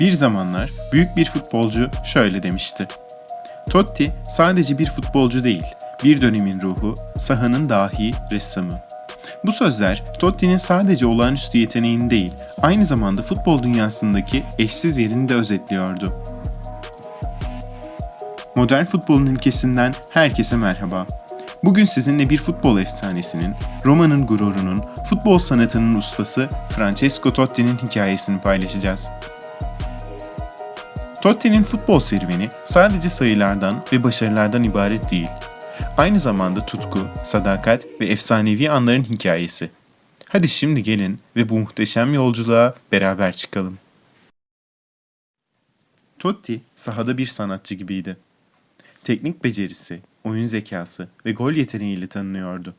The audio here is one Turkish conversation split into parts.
Bir zamanlar büyük bir futbolcu şöyle demişti. Totti sadece bir futbolcu değil, bir dönemin ruhu, sahanın dahi ressamı. Bu sözler Totti'nin sadece olağanüstü yeteneğini değil, aynı zamanda futbol dünyasındaki eşsiz yerini de özetliyordu. Modern futbolun ülkesinden herkese merhaba. Bugün sizinle bir futbol efsanesinin, Roma'nın gururunun, futbol sanatının ustası Francesco Totti'nin hikayesini paylaşacağız. Totti'nin futbol serüveni sadece sayılardan ve başarılardan ibaret değil. Aynı zamanda tutku, sadakat ve efsanevi anların hikayesi. Hadi şimdi gelin ve bu muhteşem yolculuğa beraber çıkalım. Totti sahada bir sanatçı gibiydi. Teknik becerisi, oyun zekası ve gol yeteneğiyle tanınıyordu.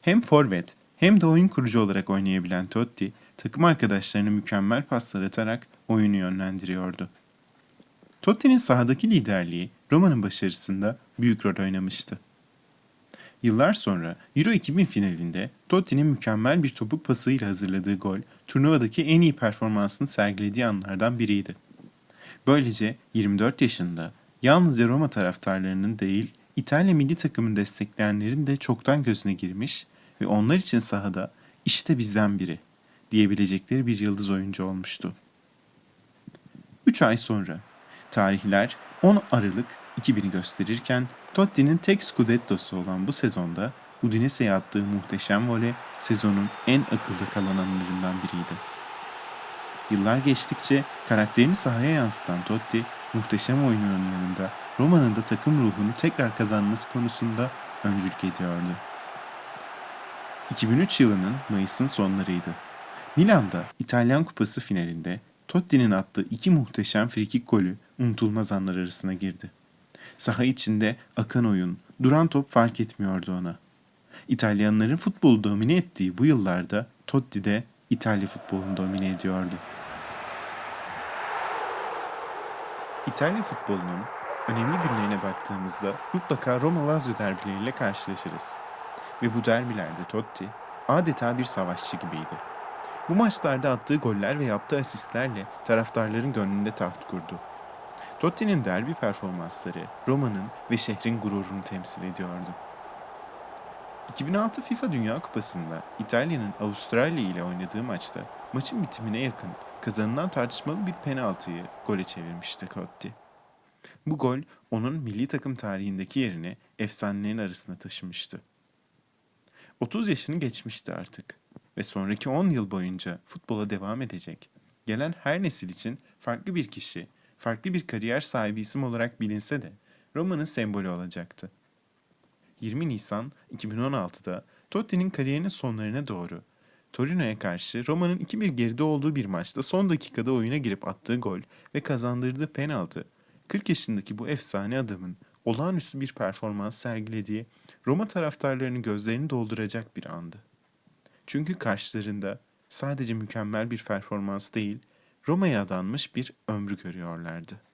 Hem forvet hem de oyun kurucu olarak oynayabilen Totti, takım arkadaşlarına mükemmel paslar atarak oyunu yönlendiriyordu. Totti'nin sahadaki liderliği Roma'nın başarısında büyük rol oynamıştı. Yıllar sonra Euro 2000 finalinde Totti'nin mükemmel bir topuk pasıyla hazırladığı gol, turnuvadaki en iyi performansını sergilediği anlardan biriydi. Böylece 24 yaşında yalnızca Roma taraftarlarının değil, İtalya milli takımını destekleyenlerin de çoktan gözüne girmiş ve onlar için sahada işte bizden biri diyebilecekleri bir yıldız oyuncu olmuştu. 3 ay sonra Tarihler 10 Aralık 2000'i gösterirken Totti'nin tek Scudetto'su olan bu sezonda Udinese'ye attığı muhteşem voley sezonun en akılda kalan anlarından biriydi. Yıllar geçtikçe karakterini sahaya yansıtan Totti, muhteşem oyununun yanında Roma'nın da takım ruhunu tekrar kazanması konusunda öncülük ediyordu. 2003 yılının Mayıs'ın sonlarıydı. Milan'da İtalyan Kupası finalinde Totti'nin attığı iki muhteşem frikik golü unutulmaz anlar arasına girdi. Saha içinde akan oyun, duran top fark etmiyordu ona. İtalyanların futbolu domine ettiği bu yıllarda Totti de İtalya futbolunu domine ediyordu. İtalya futbolunun önemli günlerine baktığımızda mutlaka Roma-Lazio derbileriyle karşılaşırız. Ve bu derbilerde Totti adeta bir savaşçı gibiydi. Bu maçlarda attığı goller ve yaptığı asistlerle taraftarların gönlünde taht kurdu. Totti'nin derbi performansları Roma'nın ve şehrin gururunu temsil ediyordu. 2006 FIFA Dünya Kupası'nda İtalya'nın Avustralya ile oynadığı maçta maçın bitimine yakın kazanılan tartışmalı bir penaltıyı gole çevirmişti Totti. Bu gol onun milli takım tarihindeki yerini efsanelerin arasına taşımıştı. 30 yaşını geçmişti artık ve sonraki 10 yıl boyunca futbola devam edecek. Gelen her nesil için farklı bir kişi, farklı bir kariyer sahibi isim olarak bilinse de Roma'nın sembolü olacaktı. 20 Nisan 2016'da Totti'nin kariyerinin sonlarına doğru Torino'ya karşı Roma'nın 2-1 geride olduğu bir maçta son dakikada oyuna girip attığı gol ve kazandırdığı penaltı 40 yaşındaki bu efsane adamın olağanüstü bir performans sergilediği Roma taraftarlarının gözlerini dolduracak bir andı. Çünkü karşılarında sadece mükemmel bir performans değil, Roma'ya adanmış bir ömrü görüyorlardı.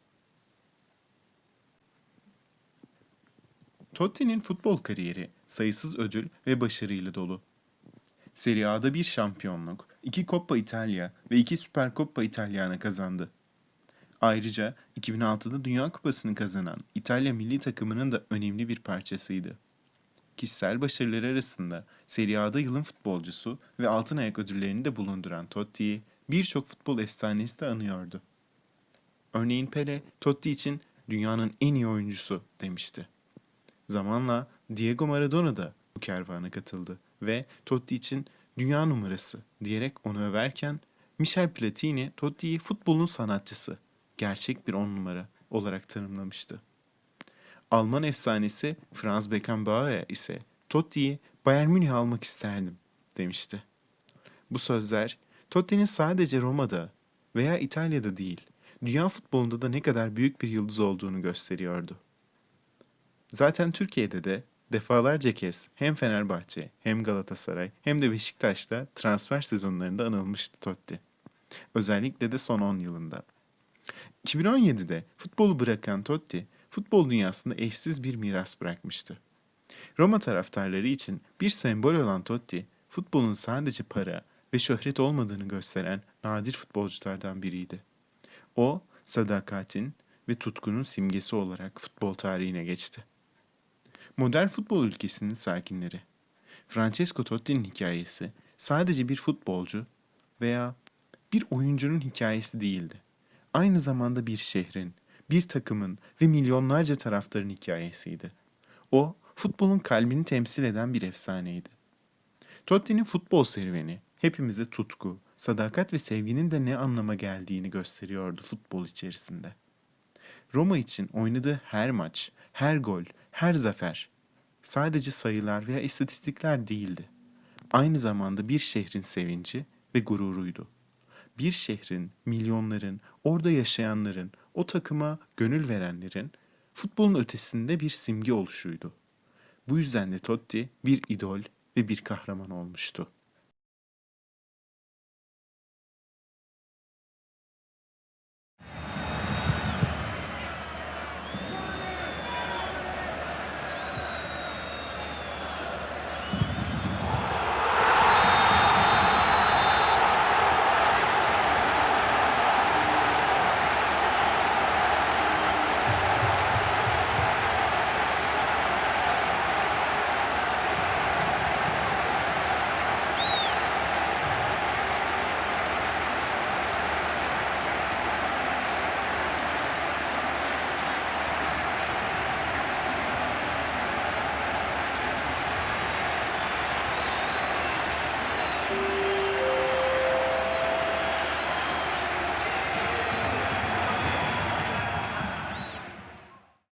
Totti'nin futbol kariyeri sayısız ödül ve başarıyla dolu. Serie A'da bir şampiyonluk, iki Coppa Italia ve iki Supercoppa Italiana kazandı. Ayrıca 2006'da Dünya Kupası'nı kazanan İtalya milli takımının da önemli bir parçasıydı. Kişisel başarıları arasında Serie A'da yılın futbolcusu ve altın ayak ödüllerini de bulunduran Totti'yi birçok futbol efsanesi de anıyordu. Örneğin Pele, Totti için dünyanın en iyi oyuncusu demişti. Zamanla Diego Maradona da bu kervana katıldı ve Totti için dünya numarası diyerek onu överken Michel Platini Totti'yi futbolun sanatçısı, gerçek bir on numara olarak tanımlamıştı. Alman efsanesi Franz Beckenbauer ise Totti'yi Bayern Münih'e almak isterdim demişti. Bu sözler Totti'nin sadece Roma'da veya İtalya'da değil, dünya futbolunda da ne kadar büyük bir yıldız olduğunu gösteriyordu. Zaten Türkiye'de de defalarca kez hem Fenerbahçe hem Galatasaray hem de Beşiktaş'ta transfer sezonlarında anılmıştı Totti. Özellikle de son 10 yılında. 2017'de futbolu bırakan Totti, futbol dünyasında eşsiz bir miras bırakmıştı. Roma taraftarları için bir sembol olan Totti, futbolun sadece para ve şöhret olmadığını gösteren nadir futbolculardan biriydi. O, sadakatin ve tutkunun simgesi olarak futbol tarihine geçti. Modern futbol ülkesinin sakinleri. Francesco Totti'nin hikayesi sadece bir futbolcu veya bir oyuncunun hikayesi değildi. Aynı zamanda bir şehrin, bir takımın ve milyonlarca taraftarın hikayesiydi. O, futbolun kalbini temsil eden bir efsaneydi. Totti'nin futbol serüveni hepimize tutku, sadakat ve sevginin de ne anlama geldiğini gösteriyordu futbol içerisinde. Roma için oynadığı her maç, her gol, her zafer sadece sayılar veya istatistikler değildi. Aynı zamanda bir şehrin sevinci ve gururuydu. Bir şehrin, milyonların, orada yaşayanların, o takıma gönül verenlerin futbolun ötesinde bir simge oluşuydu. Bu yüzden de Totti bir idol ve bir kahraman olmuştu.